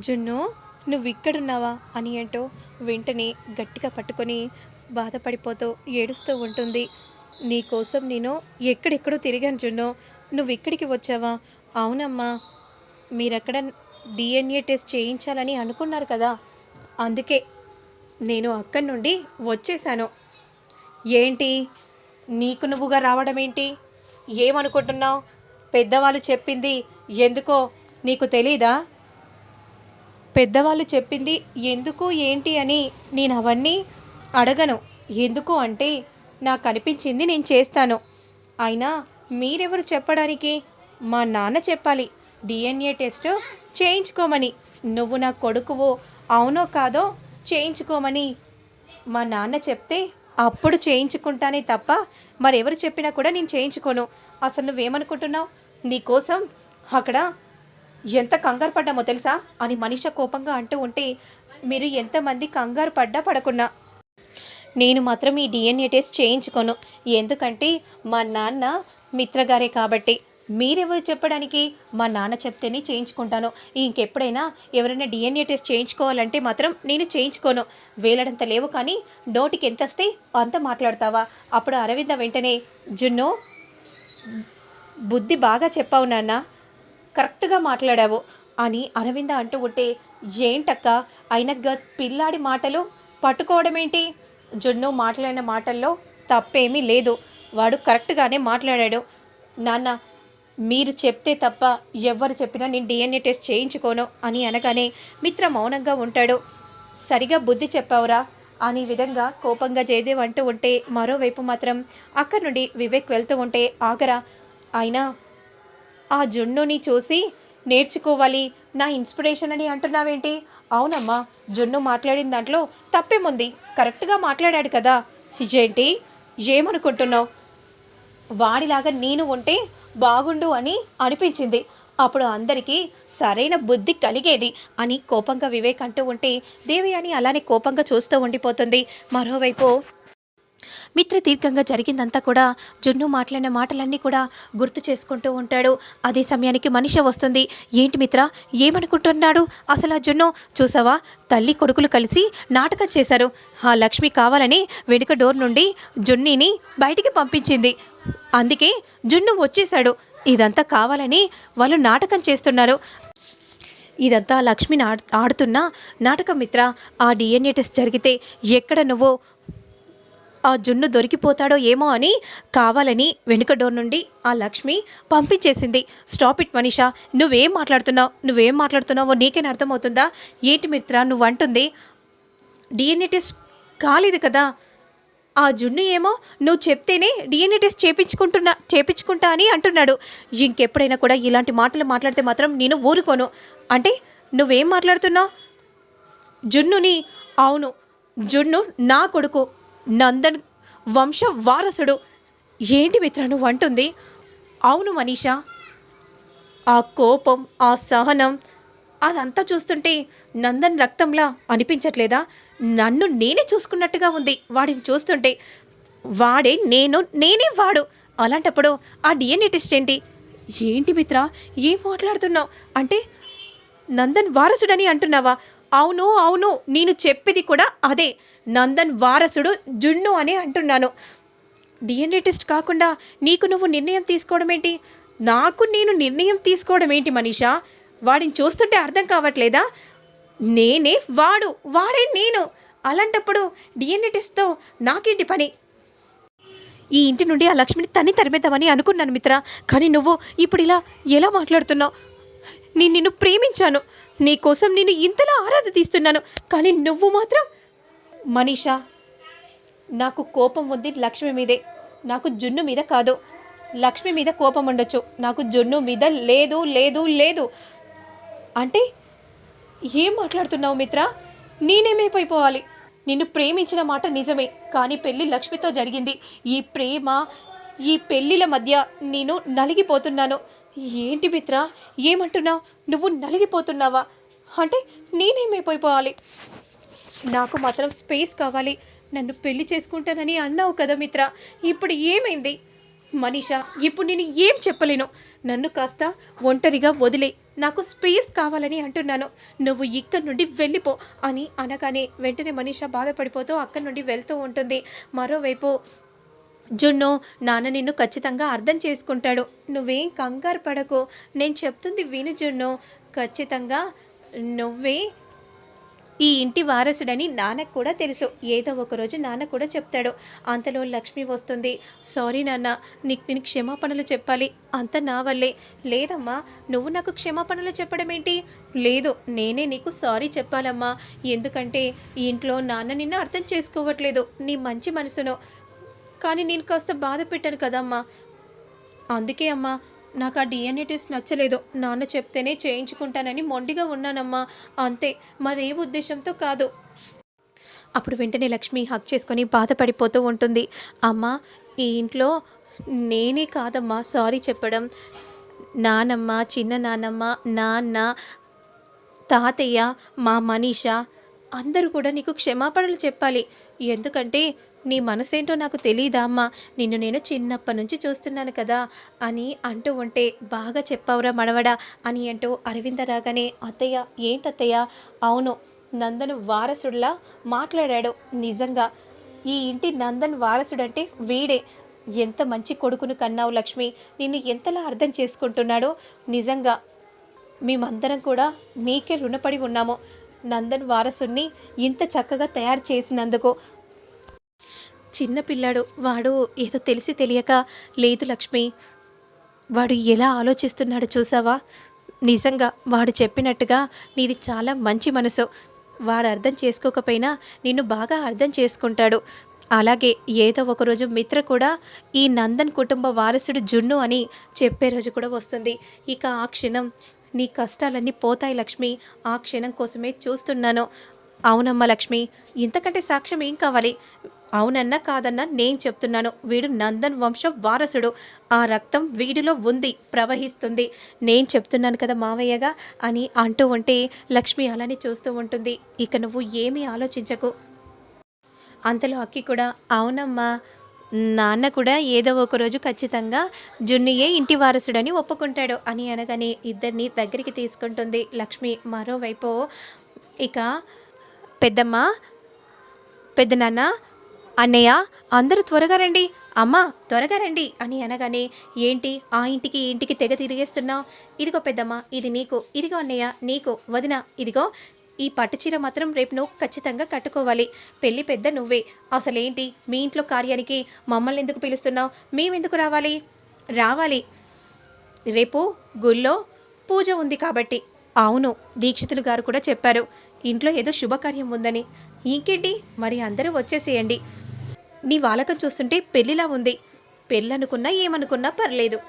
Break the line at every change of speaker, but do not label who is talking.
జున్ను నువ్వు ఇక్కడున్నావా అని ఏంటో వెంటనే గట్టిగా పట్టుకొని బాధపడిపోతూ ఏడుస్తూ ఉంటుంది. నీకోసం నేను ఎక్కడెక్కడో తిరిగాను జున్ను. నువ్వు ఇక్కడికి వచ్చావా? అవునమ్మా మీరక్కడ డిఎన్ఏ టెస్ట్ చేయించాలని అనుకున్నారు కదా. అందుకే నేను అక్కడి నుండి వచ్చేసాను ఏంటి? నీకు నువ్వుగా రావడం ఏంటి? ఏమనుకుంటున్నావు? పెద్దవాళ్ళు చెప్పింది ఎందుకో నీకు తెలీదా? పెద్దవాళ్ళు చెప్పింది ఎందుకు ఏంటి అని నేను అవన్నీ అడగను. ఎందుకు అంటే నాకు అనిపించింది నేను చేస్తాను. అయినా మీరెవరు చెప్పడానికి? మా నాన్న చెప్పాలి. డిఎన్ఏ టెస్ట్ చేయించుకోమని. నువ్వు నా కొడుకువో అవునో కాదో చేయించుకోమని. మా నాన్న చెప్తే అప్పుడు చేయించుకుంటానే తప్ప మరెవరు చెప్పినా కూడా నేను చేయించుకోను. అసలు నువ్వేమనుకుంటున్నావు? నీకోసం అక్కడ ఎంత కంగారు పడ్డామో తెలుసా? అని మనిష కోపంగా అంటూ ఉంటే మీరు ఎంతమంది కంగారు పడ్డా పడకున్నా. నేను మాత్రం ఈ డిఎన్ఏ టెస్ట్ చేయించుకోను. ఎందుకంటే మా నాన్న మిత్రగారే కాబట్టి. మీరెవరు చెప్పడానికి? మా నాన్న చెప్తేనే చేయించుకుంటాను. ఇంకెప్పుడైనా ఎవరైనా డిఎన్ఏ టెస్ట్ చేయించుకోవాలంటే మాత్రం నేను చేయించుకోను. వేలడంత లేవు కానీ నోటికి ఎంత వస్తే అంత మాట్లాడతావా? అప్పుడు అరవింద వెంటనే జున్ను బుద్ధి బాగా చెప్పావు నాన్న. కరెక్ట్గా మాట్లాడావు అని అరవింద అంటూ ఉంటే ఏంటక్క? అయిన గ పిల్లాడి మాటలు పట్టుకోవడం ఏంటి జున్ను మాట్లాడిన మాటల్లో తప్పేమీ లేదు. వాడు కరెక్ట్గానే మాట్లాడాడు. నాన్న మీరు చెప్తే తప్ప ఎవరు చెప్పినా నేను డిఎన్ఏ టెస్ట్ చేయించుకోను అని అనగానే మిత్ర మౌనంగా ఉంటాడు. సరిగా బుద్ధి చెప్పావురా అని విధంగా కోపంగా జయదేవ్ అంటూ ఉంటే మరోవైపు మాత్రం అక్కడి నుండి వివేక్ వెళ్తూ ఉంటే ఆగరా. అయినా ఆ జున్నుని చూసి నేర్చుకోవాలి నా ఇన్స్పిరేషన్ అని అంటున్నావేంటి? అవునమ్మా జున్ను మాట్లాడిన దాంట్లో తప్పేముంది? కరెక్ట్గా మాట్లాడాడు కదా. ఏంటి ఏమనుకుంటున్నావు? వాడిలాగా నేను ఉంటే బాగుండు అని అనిపించింది. అప్పుడు అందరికీ సరైన బుద్ధి కలిగేది అని కోపంగా వివేక్ అంటూ ఉంటే దేవి అని అలానే కోపంగా చూస్తూ ఉండిపోతుంది. మరోవైపు మిత్ర దీర్ఘంగా జరిగిందంతా కూడా జున్ను మాట్లాడిన మాటలన్నీ కూడా గుర్తు చేసుకుంటూ ఉంటాడు. అదే సమయానికి మనిషి వస్తుంది. ఏంటి మిత్ర? ఏమనుకుంటున్నాడు? అసలు ఆ జున్ను చూసావా? తల్లి కొడుకులు కలిసి నాటకం చేశారు. ఆ లక్ష్మి కావాలని వెనుక డోర్ నుండి జున్నీని బయటికి పంపించింది. అందుకే జున్ను వచ్చేశాడు. ఇదంతా కావాలని వాళ్ళు నాటకం చేస్తున్నారు. ఇదంతా లక్ష్మి ఆడుతున్న నాటకం మిత్ర. ఆ డిఎన్ఏ టెస్ట్ జరిగితే ఎక్కడ నువ్వు ఆ జున్ను దొరికిపోతాడో ఏమో అని కావాలని వెనుక డోర్ నుండి ఆ లక్ష్మి పంపించేసింది. స్టాప్ ఇట్ మనీషా నువ్వేం మాట్లాడుతున్నావు? నువ్వేం మాట్లాడుతున్నావో నీకేం అర్థమవుతుందా? ఏంటి మిత్ర నువ్వు అంటుంది డిఎన్ఏ టెస్ట్ కాలేదు కదా. ఆ జున్ను ఏమో నువ్వు చెప్తేనే డిఎన్ఏ టెస్ట్ చేపించుకుంటున్నా చేపించుకుంటా అని అంటున్నాడు. ఇంకెప్పుడైనా కూడా ఇలాంటి మాటలు మాట్లాడితే మాత్రం నేను ఊరుకోను. అంటే నువ్వేం మాట్లాడుతున్నావు? జున్నుని అవును జున్ను నా కొడుకు. నందన్ వంశ వారసుడు. ఏంటి మిత్ర నువ్వు అంటుంది. అవును మనీషా. ఆ కోపం ఆ సహనం అదంతా చూస్తుంటే నందన్ రక్తంలా అనిపించట్లేదా? నన్ను నేనే చూసుకున్నట్టుగా ఉంది. వాడిని చూస్తుంటే వాడే నేను నేనే వాడు. అలాంటప్పుడు ఆ డిఎన్ఏ టెస్ట్ ఏంటి? ఏంటి మిత్ర ఏం మాట్లాడుతున్నావు? అంటే నందన్ వారసుడని అంటున్నావా? అవును అవును నేను చెప్పేది కూడా అదే. నందన్ వారసుడు జున్ను అని అంటున్నాను. డిఎన్ఏ టెస్ట్ కాకుండా నీకు నువ్వు నిర్ణయం తీసుకోవడం ఏంటి? నాకు నేను నిర్ణయం తీసుకోవడం ఏంటి మనీషా? వాడిని చూస్తుంటే అర్థం కావట్లేదా? నేనే వాడు వాడే నేను. అలాంటప్పుడు డిఎన్ఏ టెస్ట్తో నాకేంటి పని? ఈ ఇంటి నుండి ఆ లక్ష్మిని తన్ని తరిమేద్దామని అనుకున్నాను మిత్ర. కానీ నువ్వు ఇప్పుడు ఇలా ఎలా మాట్లాడుతున్నావు? నేను నిన్ను ప్రేమించాను. నీకోసం నేను ఇంతలా ఆరాధ తీస్తున్నాను కానీ నువ్వు మాత్రం మనీషా నాకు కోపం ఉంది లక్ష్మి మీదే. నాకు జున్ను మీద కాదు. లక్ష్మి మీద కోపం ఉండొచ్చు. నాకు జున్ను మీద లేదు లేదు లేదు. అంటే ఏం మాట్లాడుతున్నావు మిత్ర? నేనేమైపోయిపోవాలి? నిన్ను ప్రేమించిన మాట నిజమే కానీ పెళ్ళి లక్ష్మితో జరిగింది. ఈ ప్రేమ ఈ పెళ్ళిల మధ్య నేను నలిగిపోతున్నాను. ఏంటి మిత్ర? ఏమంటున్నావు? నువ్వు నలిగిపోతున్నావా? అంటే నేనేమైపోయిపోవాలి? నాకు మాత్రం స్పేస్ కావాలి. నన్ను పెళ్ళి చేసుకుంటానని అన్నావు కదా మిత్ర. ఇప్పుడు ఏమైంది? మనీషా ఇప్పుడు నేను ఏం చెప్పలేను? నన్ను కాస్త ఒంటరిగా వదిలే. నాకు స్పేస్ కావాలని అంటున్నాను. నువ్వు ఇక్కడి నుండి వెళ్ళిపో అని అనగానే వెంటనే మనీషా బాధపడిపోతూ అక్కడి నుండి వెళ్తూ ఉంటుంది. మరోవైపు జున్ను నాన్న నిన్ను ఖచ్చితంగా అర్థం చేసుకుంటాడు. నువ్వేం కంగారు పడకు. నేను చెప్తుంది విను జున్ను. ఖచ్చితంగా నువ్వే ఈ ఇంటి వారసుడని నాన్నకు కూడా తెలుసు. ఏదో ఒకరోజు నాన్న కూడా చెప్తాడు. అంతలో లక్ష్మి వస్తుంది. సారీ నాన్న నీకు నేను క్షమాపణలు చెప్పాలి. అంత నా వల్లే. లేదమ్మా నువ్వు నాకు క్షమాపణలు చెప్పడం ఏంటి? లేదు నేనే నీకు సారీ చెప్పాలమ్మా. ఎందుకంటే ఇంట్లో నాన్న నిన్ను అర్థం చేసుకోవట్లేదు. నీ మంచి మనసును. కానీ నేను కాస్త బాధ పెట్టాను కదమ్మా. అందుకే అమ్మా నాకు ఆ డిఎన్ఏ టెస్ట్ నచ్చలేదు. నాన్న చెప్తేనే చేయించుకుంటానని మొండిగా ఉన్నానమ్మా. అంతే మరే ఉద్దేశంతో కాదు. అప్పుడు వెంటనే లక్ష్మి హక్ చేసుకొని బాధపడిపోతూ ఉంటుంది. అమ్మ ఈ ఇంట్లో నేనే కాదమ్మా సారీ చెప్పడం. నానమ్మ చిన్న నానమ్మ నాన్న తాతయ్య మా మనీష అందరూ కూడా నీకు క్షమాపణలు చెప్పాలి. ఎందుకంటే నీ మనసేంటో నాకు తెలియదా అమ్మా? నిన్ను నేను చిన్నప్పటి నుంచి చూస్తున్నాను కదా అని అంటూ ఉంటే బాగా చెప్పావురా మనవడా అని అంటూ అరవింద రాగానే అత్తయ్య ఏంటత్తయ్య? అవును నందను వారసుడిలా మాట్లాడాడు నిజంగా. ఈ ఇంటి నందన్ వారసుడంటే వీడే. ఎంత మంచి కొడుకును కన్నావు లక్ష్మి. నిన్ను ఎంతలా అర్థం చేసుకుంటున్నాడో. నిజంగా మేమందరం కూడా నీకే రుణపడి ఉన్నాము. నందన్ వారసుని ఇంత చక్కగా తయారు చేసినందుకు. చిన్న పిల్లాడు వాడు ఏదో తెలిసి తెలియక లేదు లక్ష్మి వాడు ఎలా ఆలోచిస్తున్నాడు చూసావా? నిజంగా వాడు చెప్పినట్టుగా నీది చాలా మంచి మనసు. వాడు అర్థం చేసుకోకపోయినా నిన్ను బాగా అర్థం చేసుకుంటాడు. అలాగే ఏదో ఒకరోజు మిత్ర కూడా ఈ నందన్ కుటుంబ వారసుడు జున్ను అని చెప్పే రోజు కూడా వస్తుంది. ఇక ఆ క్షణం నీ కష్టాలన్నీ పోతాయి లక్ష్మి. ఆ క్షణం కోసమే చూస్తున్నాను. అవునమ్మ లక్ష్మి ఇంతకంటే సాక్ష్యం ఏం కావాలి? అవునన్నా కాదన్నా నేను చెప్తున్నాను. వీడు నందన్ వంశ వారసుడు. ఆ రక్తం వీడిలో ఉంది ప్రవహిస్తుంది. నేను చెప్తున్నాను కదా మావయ్యగా అని అంటూ ఉంటే లక్ష్మి అలానే చూస్తూ ఉంటుంది. ఇక నువ్వు ఏమీ ఆలోచించకు. అంతలో అక్కి కూడా అవునమ్మా నాన్న కూడా ఏదో ఒక రోజు ఖచ్చితంగా జున్నియే ఇంటి వారసుడని ఒప్పుకుంటాడు అని అనగానే ఇద్దరిని దగ్గరికి తీసుకుంటుంది లక్ష్మి. మరోవైపు ఇక పెద్దమ్మ పెద్దనాన్న అన్నయ్య అందరూ త్వరగా రండి. అమ్మ త్వరగా రండి అని అనగానే ఏంటి ఆ ఇంటికి ఇంటికి తెగ తిరిగేస్తున్నావు? ఇదిగో పెద్దమ్మ ఇది నీకు ఇదిగో అన్నయ్య నీకు వదిన ఇదిగో ఈ పట్టు చీర మాత్రం రేపు నువ్వు ఖచ్చితంగా కట్టుకోవాలి. పెళ్ళి పెద్ద నువ్వే. అసలేంటి? మీ ఇంట్లో కార్యానికి మమ్మల్ని ఎందుకు పిలుస్తున్నావు? మేమెందుకు రావాలి? రావాలి. రేపు గుళ్ళో పూజ ఉంది కాబట్టి. అవును దీక్షితులు గారు కూడా చెప్పారు. ఇంట్లో ఏదో శుభకార్యం ఉందని. ఇంకేంటి? మరి అందరూ వచ్చేసేయండి. నీ వాలకం చూస్తుంటే పెళ్ళిలా ఉంది. పెళ్ళనుకున్నా ఏమనుకున్నా పర్లేదు.